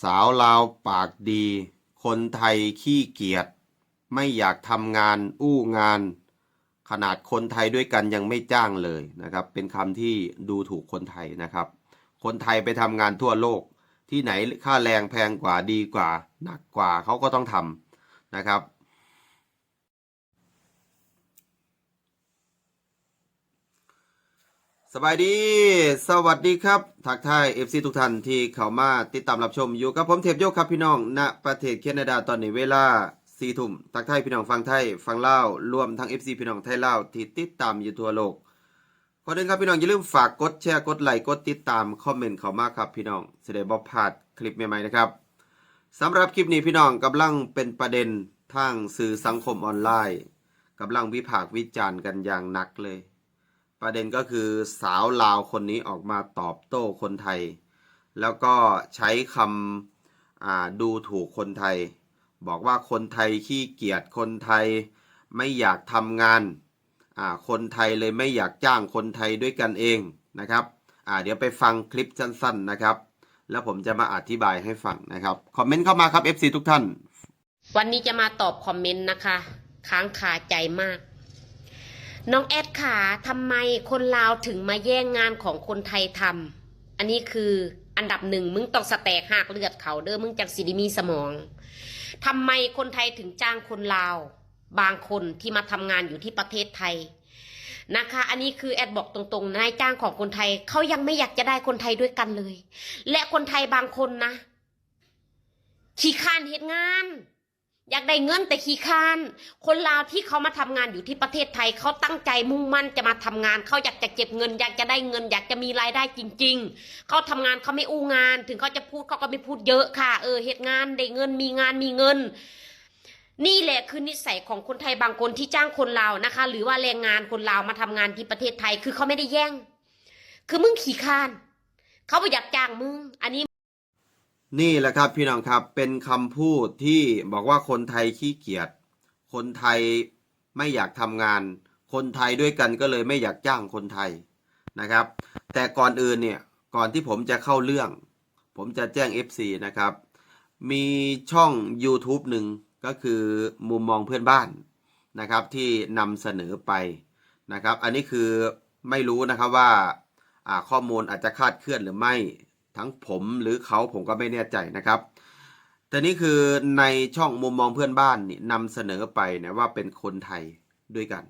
สาวลาวปากดี คนไทยขี้เกียจไม่อยากทำงานอู้งาน ขนาดคนไทยด้วยกันยังไม่จ้างเลยนะครับ เป็นคำที่ดูถูกคนไทยนะครับ คนไทยไปทำงานทั่วโลก ที่ไหนค่าแรงแพงกว่าดีกว่า หนักกว่าเขาก็ต้องทำนะครับ สบายดี สวัสดีครับ ทักทาย FC ทุกท่านที่เข้ามาติดตามรับชมอยู่กับผมเทพโยกครับพี่น้อง ณ ประเทศแคนาดาตอนนี้เวลา4ทุ่มทักทายพี่น้องฟังไทย ฟังเล่ารวมทั้ง FC พี่น้องไทยเล่าที่ติดตามอยู่ทั่วโลกก่อนอื่นครับพี่น้องอย่าลืมฝากกดแชร์กดไลค์กดติดตามคอมเมนต์เข้ามาครับพี่น้องจะได้บ่พลาดคลิปใหม่ๆนะครับสำหรับคลิปนี้พี่น้องกำลังเป็นประเด็นทางสื่อสังคมออนไลน์กำลังวิพากษ์วิจารณ์กันอย่างหนักเลย ประเด็นก็คือสาวลาวคนนี้ออกมาตอบโต้คนไทย แล้วก็ใช้คำดูถูกคนไทย บอกว่าคนไทยขี้เกียจคนไทยไม่อยากทำงาน คนไทยเลยไม่อยากจ้างคนไทยด้วยกันเองนะครับเดี๋ยวไปฟังคลิปสั้นๆนะครับ แล้วผมจะมาอธิบายให้ฟังนะครับ คอมเมนต์เข้ามาครับ FC ทุกท่าน วันนี้จะมาตอบคอมเมนต์นะคะ ค้างคาใจมาก น้องแอดขาทำไมคนลาวถึงมาแย่งงานของคนไทยทำอันนี้คืออันดับหนึ่งมึงต้องสแตกหักเลือดเขาเด้อมึงจากสิไดิมีสมองทำไมคนไทยถึงจ้างคนลาว บางคนที่มาทำงานอยู่ที่ประเทศไทยนะคะ อันนี้คือแอดบอกตรงๆนายจ้างของคนไทยเขายังไม่อยากจะได้คนไทยด้วยกันเลย และคนไทยบางคนนะขี้ข้านเหตุงาน อยากได้เงินแต่ขี้คร้าน คนลาวที่เขามาทำงานอยู่ที่ประเทศไทยเขาตั้งใจมุ่งมั่นจะมาทำงานเขาอยากจะเก็บเงิน อยากจะได้เงิน อยากจะมีรายได้จริง ๆเขาทำงานเขาไม่อู้งาน ถึงเขาจะพูดเขาก็ไม่พูดเยอะค่ะ เออเหตุงานได้เงินมีงานมีเงิน นี่แหละคือนิสัยของคนไทยบางคนที่จ้างคนลาวนะคะ หรือว่าแรงงานคนลาวมาทำงานที่ประเทศไทยคือเขาไม่ได้แย่ง คือมึงขี้คร้านเขาไม่อยากจ้างมึงอันนี้ นี่แหละครับพี่น้องครับเป็นคำพูดที่บอกว่าคนไทยขี้เกียจคนไทยไม่อยากทำงาน คนไทยด้วยกันก็เลยไม่อยากจ้างคนไทยนะครับ แต่ก่อนอื่นเนี่ยก่อนที่ผมจะเข้าเรื่อง ผมจะแจ้ง FC นะครับ มีช่อง YouTube หนึ่งก็คือมุมมองเพื่อนบ้านนะครับที่นำเสนอไปนะครับ อันนี้คือไม่รู้นะครับว่าข้อมูลอาจจะคาดเคลื่อนหรือไม่ ทั้งผมหรือเขาผมก็ไม่แน่ใจนะครับ แต่นี่คือในช่องมุมมองเพื่อนบ้านนี่นำเสนอไปนะว่าเป็นคนไทยด้วยกัน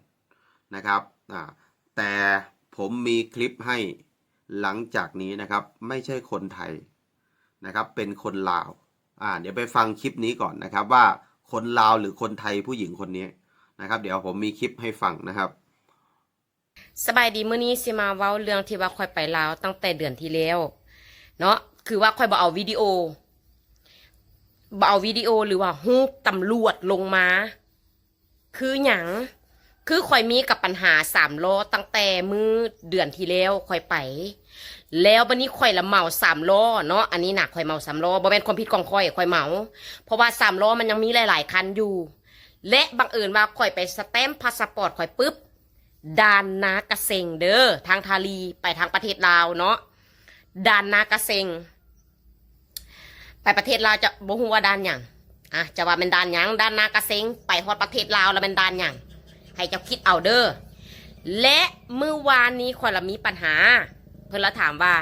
นะครับแต่ผมมีคลิปให้หลังจากนี้นะครับ ไม่ใช่คนไทยนะครับ เป็นคนลาวอ่าเดี๋ยวไปฟังคลิปนี้ก่อนนะครับ ว่าคนลาวหรือคนไทยผู้หญิงคนนี้นะครับ เดี๋ยวผมมีคลิปให้ฟังนะครับสบายดีเมื้อนี้สิมาเว้าเรื่องที่ว่าค่อยไปลาวตั้งแต่เดือนที่แล้ว เนาะคือว่าค่อยบ่เอาวิดีโอบ่เอาวิดีโอหรือว่าฮูปตำรวจลงมา คือหยังคือค่อยมีกับปัญหาสามล้อตั้งแต่มือเดือนที่แล้วค่อยไป แล้วบันนี้ค่อยละเมาสามล้อเนาะอันนี้หน่ะค่อยเมาสามล้อบ่แม่นความผิดของค่อยค่อยเมา เพราะว่าสามล้อมันยังมีหลาย ๆ คันอยู่ และบังเอิญว่าค่อยไปสแตมพาสปอร์ตค่อยปุ๊บดานนากระเซงเด้อทางทาลีไปทางประเทศลาวเนาะ ด่านนากระเซง ไปประเทศลาวจะบ่ฮู้ว่าด่านหยังอะจะว่าเป็นด่านหยังด่านนากระเซง ไปฮอดประเทศลาวแล้วเป็นด่านหยังให้เจ้าคิดเอาเด้อและเมื่อวานนี้ข่อยละมีปัญหา เพิ่นละถามว่า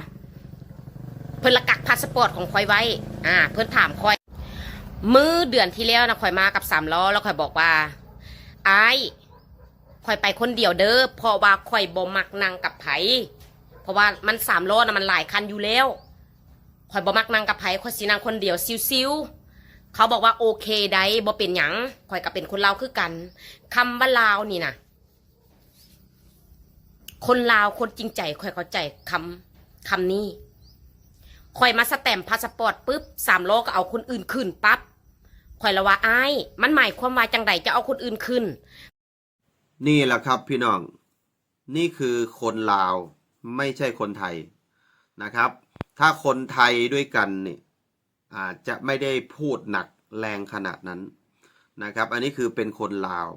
เพิ่นละกักพาสปอร์ตของข่อยไว้ อ่า เพิ่นถามข่อย มือเดือนที่แล้วนะข่อยมากับสามล้อแล้วข่อยบอกว่าไอ้ข่อยไปคนเดียวเด้อเพราะว่าข่อยบ่มักนั่งกับไผ เพราะว่ามันสามล้อนะมันหลายคันอยู่แล้วข่อยบ่มักนั่งกับไผข่อยสินั่งคนเดียวซิวๆเขาบอกว่าโอเคได้บ่เป็นหยังข่อยก็เป็นคนลาวคือกันคำว่าลาวนี่นะคนลาวคนจริงใจข่อยเข้าใจคำคำนี้ข่อยมาสแตมพาสปอร์ตปุ๊บสามล้อก็เอาคนอื่นขึ้นปั๊บข่อยละว่าอ้ายมันหมายความว่าจังใดจะเอาคนอื่นขึ้น นี่แหละครับพี่น้อง นี่คือคนลาว ไม่ใช่คนไทยนะครับ ถ้าคนไทยด้วยกันเนี่ยอาจจะไม่ได้พูดหนักแรงขนาดนั้นนะครับ อันนี้คือเป็นคนลาว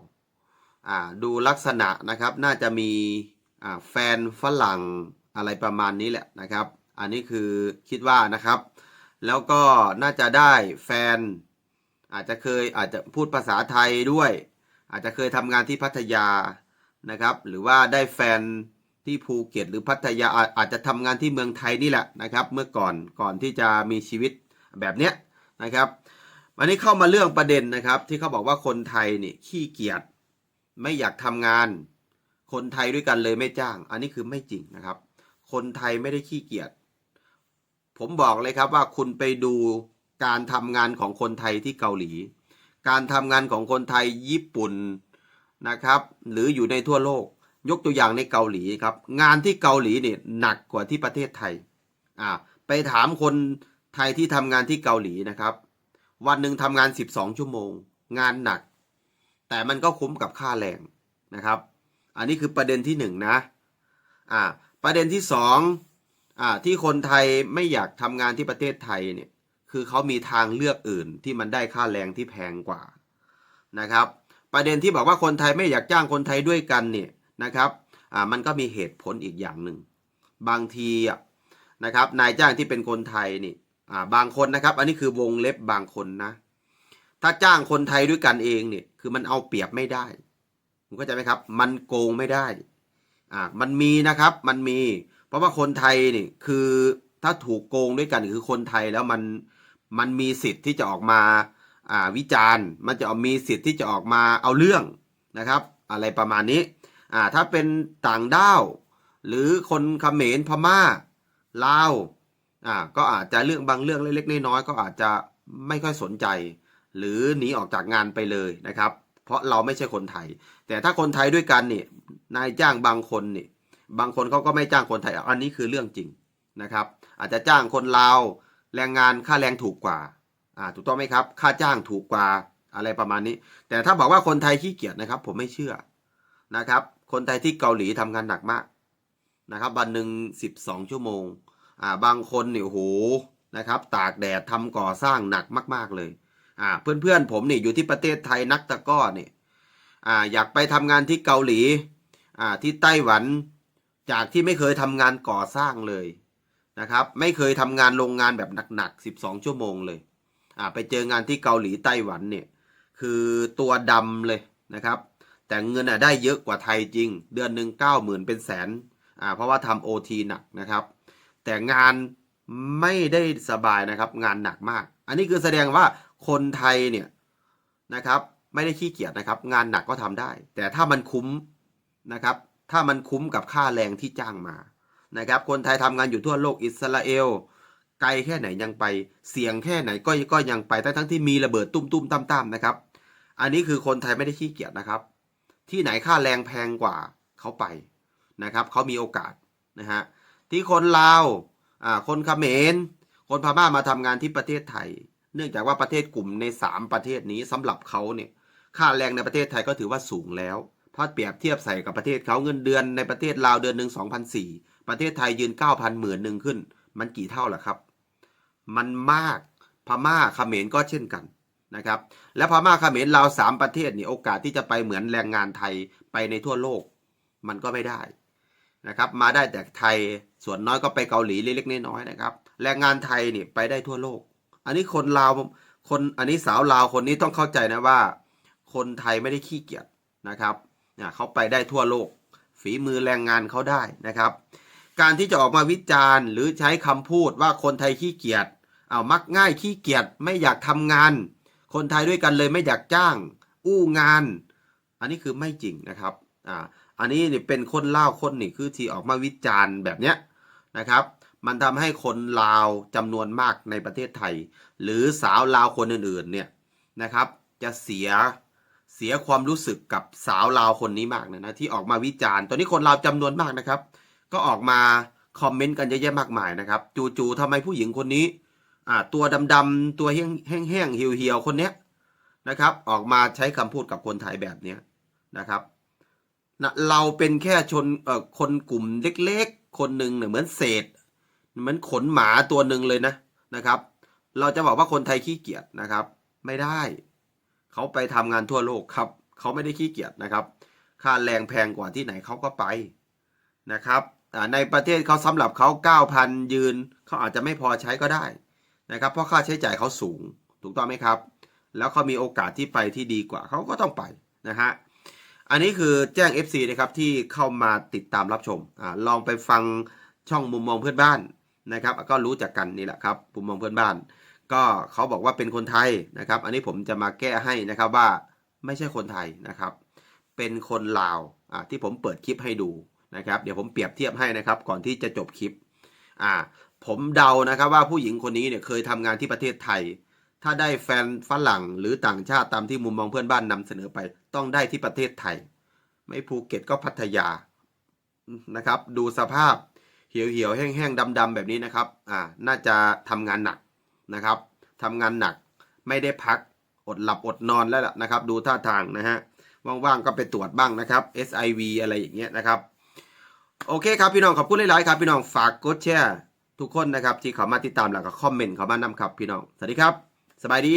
อ่าดูลักษณะนะครับ น่าจะมีอ่าแฟนฝรั่งอะไรประมาณนี้แหละนะครับ อันนี้คือคิดว่านะครับ แล้วก็น่าจะได้แฟน อาจจะเคยอาจจะพูดภาษาไทยด้วย อาจจะเคยทำงานที่พัทยานะครับ หรือว่าได้แฟน ที่ภูเก็ตหรือพัทยาอาจจะทำงานที่เมืองไทยนี่แหละนะครับ เมื่อก่อนก่อนที่จะมีชีวิตแบบเนี้ยนะครับวันนี้เข้ามาเรื่องประเด็นนะครับ ที่เขาบอกว่าคนไทยนี่ขี้เกียจไม่อยากทำงาน คนไทยด้วยกันเลยไม่จ้าง อันนี้คือไม่จริงนะครับ คนไทยไม่ได้ขี้เกียจผมบอกเลยครับว่าคุณไปดูการทำงานของคนไทยที่เกาหลี การทำงานของคนไทยญี่ปุ่นนะครับ หรืออยู่ในทั่วโลก ยกตัวอย่างในเกาหลีครับงานที่เกาหลีเนี่ยหนักกว่าที่ประเทศไทยอ่าไปถามคนไทยที่ทำงานที่เกาหลีนะครับ วันหนึ่งทำงาน 12 ชั่วโมง งานหนัก แต่มันก็คุ้มกับค่าแรงนะครับ อันนี้คือประเด็นที่หนึ่งนะอ่าประเด็นที่สองอ่าที่คนไทยไม่อยากทำงานที่ประเทศไทยเนี่ยคือเขามีทางเลือกอื่นที่มันได้ค่าแรงที่แพงกว่านะครับ ประเด็นที่บอกว่าคนไทยไม่อยากจ้างคนไทยด้วยกันเนี่ย นะครับอ่ามันก็มีเหตุผลอีกอย่างหนึ่ง บางทีนะครับนายจ้างที่เป็นคนไทยนี่อ่าบางคนนะครับ อันนี้คือวงเล็บบางคนนะ ถ้าจ้างคนไทยด้วยกันเองเนี่ยคือมันเอาเปรียบไม่ได้คุณเข้าใจไหมครับ มันโกงไม่ได้อ่ามันมีนะครับมันมี เพราะว่าคนไทยนี่คือถ้าถูกโกงด้วยกันคือคนไทยแล้วมันมันมีสิทธิ์ที่จะออกมาอ่าวิจารณ์ มันจะมีสิทธิ์ที่จะออกมาเอาเรื่องนะครับ อะไรประมาณนี้ อ่าถ้าเป็นต่างด้าว หรือคนเขมรพม่าลาวอ่าก็อาจจะเรื่องบางเรื่องเล็กๆน้อยๆก็อาจจะไม่ค่อยสนใจ หรือหนีออกจากงานไปเลยนะครับ เพราะเราไม่ใช่คนไทย แต่ถ้าคนไทยด้วยกันนี่นายจ้างบางคนนี่บางคนเขาก็ไม่จ้างคนไทยอันนี้คือเรื่องจริงนะครับ อาจจะจ้างคนลาวแรงงานค่าแรงถูกกว่าอ่าถูกต้องไหมครับ ค่าจ้างถูกกว่าอะไรประมาณนี้ แต่ถ้าบอกว่าคนไทยขี้เกียจนะครับ ผมไม่เชื่อนะครับ คนไทยที่เกาหลีทำงานหนักมากนะครับวันหนึ่งสิบสองชั่วโมงอ่าบางคนเนี่ยโหนะครับ ตากแดดทำก่อสร้างหนักมาก ๆเลยอ่าเพื่อนๆผมนี่อยู่ที่ประเทศไทยนักตะก้อเนี่ยอ่าอยากไปทำงานที่เกาหลีอ่าที่ไต้หวันจากที่ไม่เคยทำงานก่อสร้างเลยนะครับ ไม่เคยทำงานโรงงานแบบหนักๆ12ชั่วโมงเลยอ่าไปเจองานที่เกาหลีไต้หวันเนี่ยคือตัวดำเลยนะครับ แต่เงินอะได้เยอะกว่าไทยจริง เดือนหนึ่งเก้าหมื่นเป็นแสนอ่าเพราะว่าทำโอทีหนักนะครับ แต่งานไม่ได้สบายนะครับ งานหนักมาก อันนี้คือแสดงว่าคนไทยเนี่ยนะครับ ไม่ได้ขี้เกียจนะครับ งานหนักก็ทำได้ แต่ถ้ามันคุ้มนะครับ ถ้ามันคุ้มกับค่าแรงที่จ้างมานะครับ คนไทยทำงานอยู่ทั่วโลกอิสราเอลไกลแค่ไหนยังไป เสี่ยงแค่ไหนก็ก็ยังไปทั้งทั้งที่มีระเบิดตุ้มตุ้มๆตั้มๆนะครับ อันนี้คือคนไทยไม่ได้ขี้เกียจนะครับ ที่ไหนค่าแรงแพงกว่าเขาไปนะครับเขามีโอกาสนะฮะที่คนลาวอ่าคนเขมรคนพม่ามาทำงานที่ประเทศไทย เนื่องจากว่าประเทศกลุ่มใน 3 ประเทศนี้สำหรับเขาเนี่ยค่าแรงในประเทศไทยก็ถือว่าสูงแล้วถ้าเปรียบเทียบใส่กับประเทศเขาเงินเดือนในประเทศลาวเดือนหนึ่ง2,004ประเทศไทยยืน 9,000หมื่นหนึ่งขึ้น มันกี่เท่าล่ะครับ มันมากพม่าเขมรก็เช่นกัน นะครับ และพม่าเขมรลาวสามประเทศนี่โอกาสที่จะไปเหมือนแรงงานไทยไปในทั่วโลกมันก็ไม่ได้นะครับ มาได้แต่ไทยส่วนน้อยก็ไปเกาหลีเล็กๆน้อยๆนะครับแรงงานไทยนี่ไปได้ทั่วโลก อันนี้คนลาวคนอันนี้สาวลาวคนนี้ต้องเข้าใจนะว่า คนไทยไม่ได้ขี้เกียจนะครับเนี่ยเขาไปได้ทั่วโลก ฝีมือแรงงานเขาได้นะครับ การที่จะออกมาวิจารณ์ หรือใช้คำพูดว่าคนไทยขี้เกียจเอามักง่ายขี้เกียจไม่อยากทำงาน คนไทยด้วยกันเลยไม่อยากจ้าง อู้งาน อันนี้คือไม่จริงนะครับอ่าอันนี้นี่เป็นคนเล่าคนนี่คือที่ออกมาวิจารณ์แบบเนี้ยนะครับ มันทำให้คนลาวจำนวนมากในประเทศไทย หรือสาวลาวคนอื่นๆเนี่ยนะครับ จะเสียเสียความรู้สึกกับสาวลาวคนนี้มากนะนะที่ออกมาวิจารณ์ตอนนี้คนลาวจำนวนมากนะครับ ก็ออกมาคอมเมนต์กันเยอะแยะมากมายนะครับ จู่ๆทำไมผู้หญิงคนนี้ อ่าตัวดำๆตัวแห้งๆเหี่ยวๆคนเนี้ยนะครับ ออกมาใช้คำพูดกับคนไทยแบบเนี้ยนะครับนะเราเป็นแค่ชนเอ่อคนกลุ่มเล็กๆ คนหนึ่งเนี่ยเหมือนเศษเหมือนขนหมาตัวหนึ่งเลยนะนะครับ เราจะบอกว่าคนไทยขี้เกียจนะครับ ไม่ได้ เขาไปทำงานทั่วโลกครับ เขาไม่ได้ขี้เกียจนะครับ ค่าแรงแพงกว่าที่ไหนเขาก็ไปนะครับในประเทศเขาสำหรับเขา9,000ยืนเขาอาจจะไม่พอใช้ก็ได้ นะครับเพราะค่าใช้จ่ายเขาสูงถูกต้องไหมครับ แล้วเขามีโอกาสที่ไปที่ดีกว่าเขาก็ต้องไปนะฮะอันนี้คือแจ้ง FC นะครับที่เข้ามาติดตามรับชมอ่าลองไปฟังช่องมุมมองเพื่อนบ้านนะครับก็รู้จักกันนี่แหละครับมุมมองเพื่อนบ้าน ก็เขาบอกว่าเป็นคนไทยนะครับ อันนี้ผมจะมาแก้ให้นะครับว่าไม่ใช่คนไทยนะครับ เป็นคนลาวอ่าที่ผมเปิดคลิปให้ดูนะครับ เดี๋ยวผมเปรียบเทียบให้นะครับ ก่อนที่จะจบคลิป อ่าผมเดานะครับว่าผู้หญิงคนนี้เนี่ยเคยทำงานที่ประเทศไทย ถ้าได้แฟนฝรั่งหรือต่างชาติตามที่มุมมองเพื่อนบ้านนำเสนอไป ต้องได้ที่ประเทศไทย ไม่ภูเก็ตก็พัทยานะครับ ดูสภาพเหี่ยวๆแห้งๆดำๆแบบนี้นะครับอ่าน่าจะทำงานหนักนะครับทำงานหนักไม่ได้พักอดหลับอดนอนแล้วล่ะนะครับ ดูท่าทางนะฮะว่างๆก็ไปตรวจบ้างนะครับ SIV อะไรอย่างเงี้ยนะครับ โอเคครับพี่น้องขอบคุณหลายๆครับพี่น้องฝากกดแชร์ทุกคนนะครับที่เขามาติดตามแล้วก็คอมเมนต์เขามานำครับพี่น้องสวัสดีครับ สบายดี